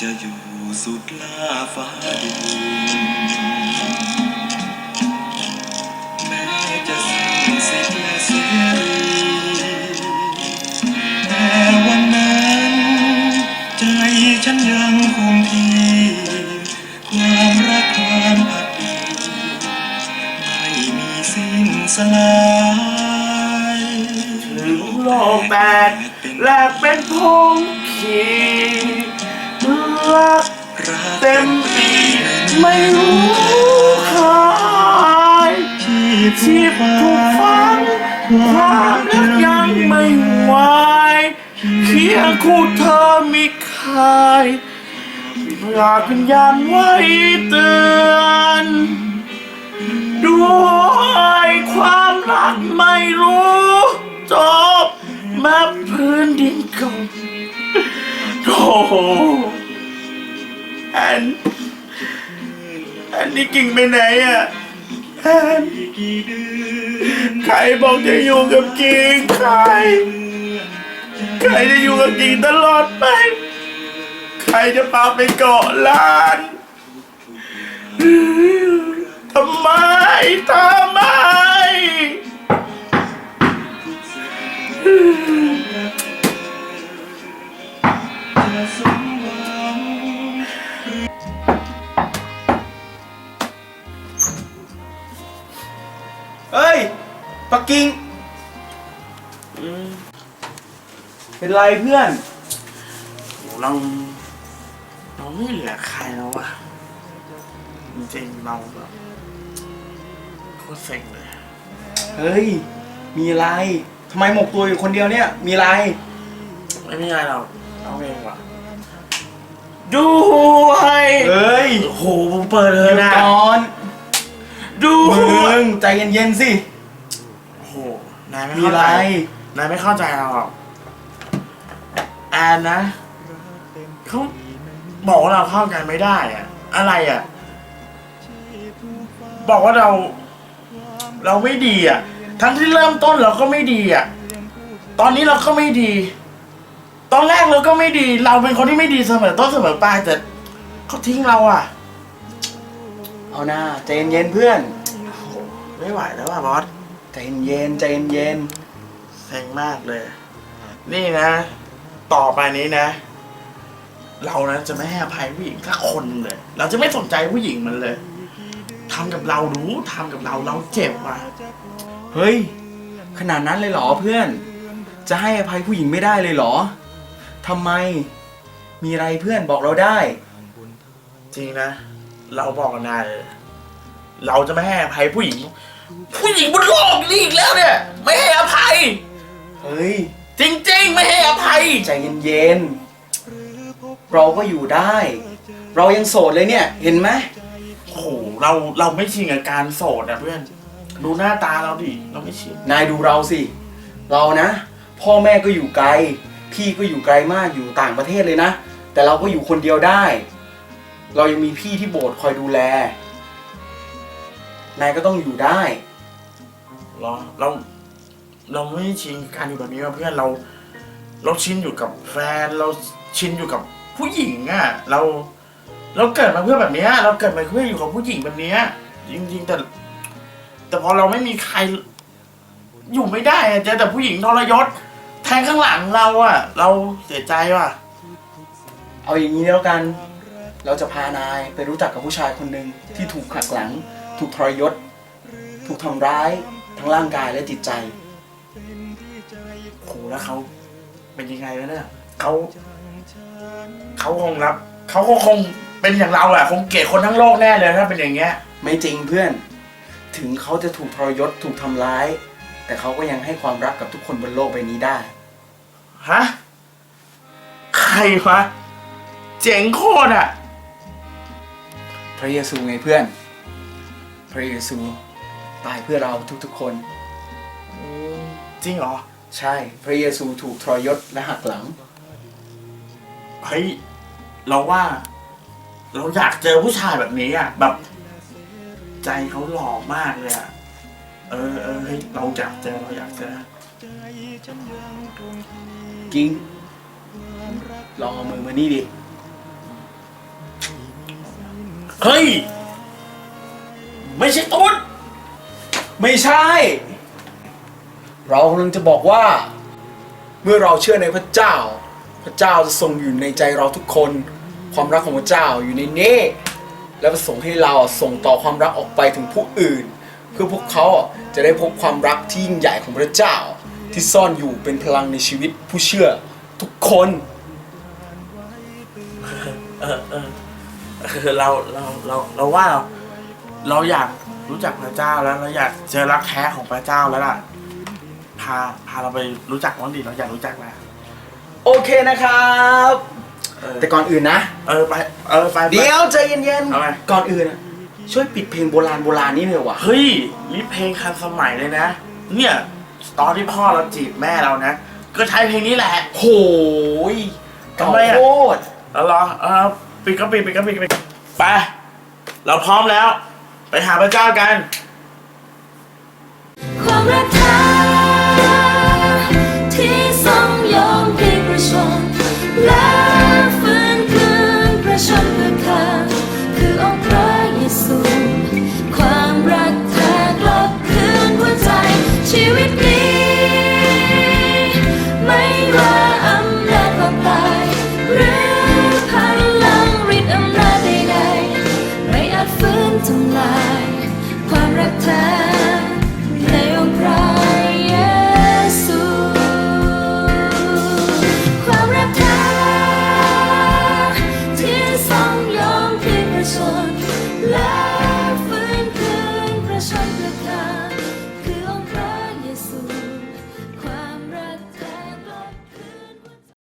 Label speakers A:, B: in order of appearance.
A: จะอยู่สุดล่าฟ้าดินแม้จะสิ้นสิทธิ์และเสรีแต่วันนั้น ใจฉันยังคงที่ ความรักความพักดีไม่มีสิ้นสลาย
B: ถึงโลกแตกแหลกเป็นพงขี รักเต็มปีไม่รู้หาย
A: ที่
B: ที่ถูกฟังความรักยังไม่ไหวเคียงคู่เธอมีใครอยากเป็นยามไว้เตือนด้วยความรักไม่รู้จบแม้พื้นดินเก่าโอ้ นี่กิ่งไปไหนอะแอน
A: กี่เดือน
B: ใครบอกจะอยู่กับกิ่งใคร ใครจะอยู่กับกิ่งตลอดไป ใครจะพาไปเกาะล้านทำไมทำ
C: เฮ้ย ปักกิ่งเป็นไรเพื่อน
B: เราเราไม่เหลือใครแล้วอะจริงๆเราแบบโคตรเซ็งเลย
C: เฮ้ย มีอะไรทำไมหมกตัวอยู่คนเดียวเนี่ย มีอะไร
B: ไม่มีอะไรหรอกเอาเองว่ะด้วย
C: เฮ้ย
B: โอ้โหผมเปิดเล
C: ห
B: ย
C: ยุด
B: นะ
C: ก่อน
B: ดู
C: มึงใจ เย็นๆสิ
B: โอ้โหนายไม่
C: มี
B: เข้า
C: อะไร
B: ใจนายไม่เข้าใจเราหรอกแอนนะเขาบอกว่าเราเข้ากันไม่ได้อะอะไรอะบอกว่าเรา เราไม่ดีอะทั้งที่เริ่มต้นเราก็ไม่ดีอะตอนนี้เราก็ไม่ดี ตอนแรกเราก็ไม่ดี เราเป็นคนที่ไม่ดีเสมอต้นเสมอปลายแต่เขาทิ้งเราอะ
C: เอาหน้าใจเย็นๆเพื่อน
B: โอ้โห ไม่ไหวแล้วอะบอส
C: ใจเย็นใจเย็น
B: เซ็งมากเลย นี่นะ ต่อไปนี้นะ เรานะจะไม่ให้อภัยผู้หญิงสักคนเลย เราจะไม่สนใจผู้หญิงมันเลยทำกับเรารู้ทำกับเราเราเจ็บว่ะ
C: เฮ้ย ขนาดนั้นเลยเหรอเพื่อน จะให้อภัยผู้หญิงไม่ได้เลยเหรอทำไมมีอะไรเพื่อนบอกเราได้
B: จริงนะ เราบอกนนายเลย เราจะไม่ให้อภัยผู้หญิง ผู้หญิงบนโลกนี้อีกแล้วเนี่ย ไม่ให้อภัย
C: เฮ้ย
B: จริง ๆ ไม่ให้อภัย
C: ใจเย็นๆ เราก็อยู่ได้ เรายังโสดเลยเนี่ย เห็นไหม
B: โอ้โหเราเราไม่ชินกับการโสดอะเพื่อน ดูหน้าตาเราดิเราไม่ชิน
C: นายดูเราสิ เรานะ พ่อแม่ก็อยู่ไกล พี่ก็อยู่ไกลมากอยู่ต่างประเทศเลยนะ แต่เราก็อยู่คนเดียวได้ เรายังมีพี่ที่โบสถ์คอยดูแล นายก็ต้องอยู่ได้
B: เหรอเราเราไม่ชินกับการอยู่แบบนี้ว่ะเพื่อนเรา เราชินอยู่กับแฟน เราชินอยู่กับผู้หญิงอะเรา เราเกิดมาเพื่อแบบเนี้ย เราเกิดมาเพื่ออยู่กับผู้หญิงแบบเนี้ยจริงๆแต่ แต่พอเราไม่มีใคร อยู่ไม่ได้อะเจอแต่ผู้หญิงทรยศแทงข้างหลังเราอะเราเสียใจว่ะ
C: เอาอย่างนี้แล้วกัน เราจะพานายไปรู้จักกับผู้ชายคนหนึ่งที่ถูกขักหลัง ถูกทรยศ ถูกทำร้ายทั้งร่างกายและจิตใจ
B: โหแล้วเขาเป็นยังไงวะเนี่ยเขาเขาคงรับเขาก็คงเป็นอย่างเราอะคงเกลียดคนทั้งโลกแน่เลยถ้าเป็นอย่างเงี้ย
C: ไม่จริงเพื่อน ถึงเขาจะถูกทรยศถูกทำร้าย แต่เขาก็ยังให้ความรักกับทุกคนบนโลกใบนี้ได้
B: ฮะใครวะเจ๋งโคตรอะ
C: พระเยซูไงเพื่อนพ ระเยซู ตายเพื่อเราทุกๆคน
B: จริงเหรอ
C: ใช่พระเยซูถูกทรยศและหักหลัง
B: เฮ้ย เราว่า เราอยากเจอผู้ชายแบบนี้อะแบบ ใจเขาหล่อมากเลยอะเออเออเฮ้ยเราอยากเจอเราอยากเจอ
C: กิ้งลองเอามือมานี่ดิ
B: เฮ้ย ไม่ใช่ตุ๊ด
C: ไม่ใช่ เรากำลังจะบอกว่า เมื่อเราเชื่อในพระเจ้า พระเจ้าจะทรงอยู่ในใจเราทุกคน ความรักของพระเจ้าอยู่ในนี้และประสงค์ให้เราส่งต่อความรักออกไปถึงผู้อื่น เพื่อพวกเขาจะได้พบความรักที่ยิ่งใหญ่ของพระเจ้า ที่ซ่อนอยู่เป็นพลังในชีวิตผู้เชื่อทุกคน
B: เออเออคือเราเราเราเราว่า เราเราอยากรู้จักพระเจ้าแล้วเราอยากเจอรักแท้ของพระเจ้าแล้วล่ะ พาพาเราไปรู้จักบ้างดิเราอยากรู้จักแล้ว
C: โอเคนะครับ
B: เออ
C: แต่ก่อนอื่นนะ
B: เออไปเออไปไป
C: เดี๋ยวใจเย็น
B: เอาไง
C: ๆ ก่อนอื่นอะช่วยปิดเพลงโบราณโบราณนี่เลยวะ
B: เฮ้ยนี่เพลงคันสมัยเลยนะ เนี่ยตอนที่พ่อเราจีบแม่เรานะ ก็ใช้เพลงนี้แหละ
C: โหย
B: ทำไมอะ
C: เก่าโคตร
B: แล้วเหรอเออปิดก็ปิดปิดก็ปิดก็ปิดไป เราพร้อมแล้ว ไปหาพระเจ้ากัน
D: ความรัก